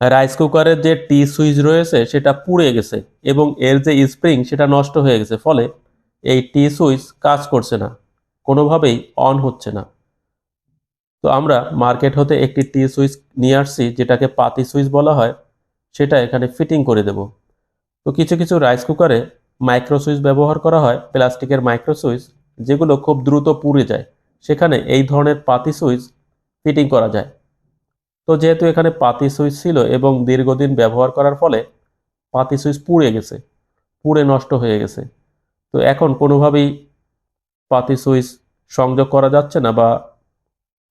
Rice কুকারের যে টি switch রয়েছে, সেটা পুড়ে গেছে এবং এর যে স্প্রিং, সেটা নষ্ট হয়ে গেছে, ফলে এই টি সুইচ কাজ করছে না, কোনোভাবেই অন হচ্ছে না। তো আমরা মার্কেট হতে একটি টি সুইচ নিয়ে আসছি, যেটাকে পাতি সুইচ বলা হয়, সেটা এখানে ফিটিং করে দেব। তো কিছু কিছু রাইস কুকারে মাইক্রো সুইচ ব্যবহার করা হয়, প্লাস্টিকের মাইক্রো সুইচ, যেগুলো খুব দ্রুত পুড়ে যায়। সেখানে এই ধরনের পাতি সুইচ ফিটিং করা যায়। তো যেহেতু এখানে পাতি সুইচ ছিল এবং দীর্ঘদিন ব্যবহার করার ফলে পাতি সুইচ পুড়ে গেছে, পুড়ে নষ্ট হয়ে গেছে, তো এখন কোনোভাবেই পাতি সুইচ সংযোগ করা যাচ্ছে না বা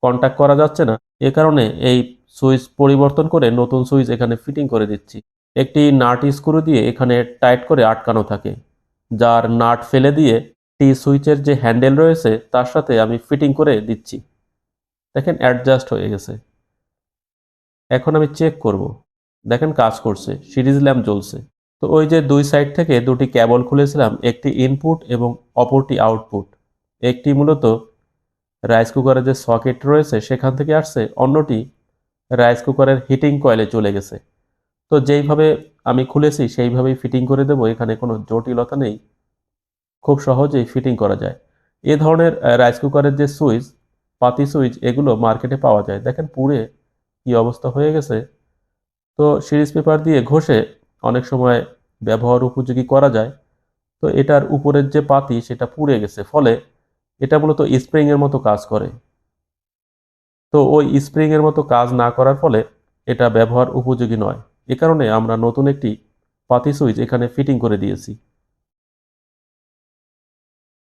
কন্ট্যাক্ট করা যাচ্ছে না। এ কারণে এই সুইচ পরিবর্তন করে নতুন সুইচ এখানে ফিটিং করে দিচ্ছি। একটি নাট স্ক্রু দিয়ে এখানে টাইট করে আটকানো থাকে, যার নাট ফেলে দিয়ে টি সুইচের যে হ্যান্ডেল রয়েছে, তার সাথে আমি ফিটিং করে দিচ্ছি। দেখেন অ্যাডজাস্ট হয়ে গেছে। এখন আমি চেক করব। দেখেন কাজ করছে, সিরিজ ল্যাম্প জ্বলছে। তো ওই যে দুই সাইড থেকে দুটি ক্যাবল খুলেছিলাম, একটি ইনপুট এবং অপরটি আউটপুট একটি মূলত রাইস কুকারের যে সকেট রয়েছে, সেখান থেকে আসছে, অন্যটি রাইস কুকারের হিটিং কয়েলে চলে গেছে। তো যেইভাবে আমি খুলেছি, সেইভাবেই ফিটিং করে দেবো, এখানে কোনো জটিলতা নেই। খুব সহজেই ফিটিং করা যায়। এ ধরনের রাইস কুকারের যে সুইচ, পাতি সুইচ, এগুলো মার্কেটে পাওয়া যায়। দেখেন পুড়ে কি অবস্থা হয়ে গেছে? তো সিরিজ পেপার দিয়ে ঘষে অনেক সময় ব্যবহার উপযোগী করা যায়। তো এটার উপরের যে পাতি সেটা পুড়ে গেছে, ফলে এটা মূলত স্প্রিংয়ের মতো কাজ করে। তো ওই স্প্রিংয়ের মতো কাজ না করার ফলে এটা ব্যবহার উপযোগী নয়। এ কারণে আমরা নতুন একটি পাতি সুইচ এখানে ফিটিং করে দিয়েছি।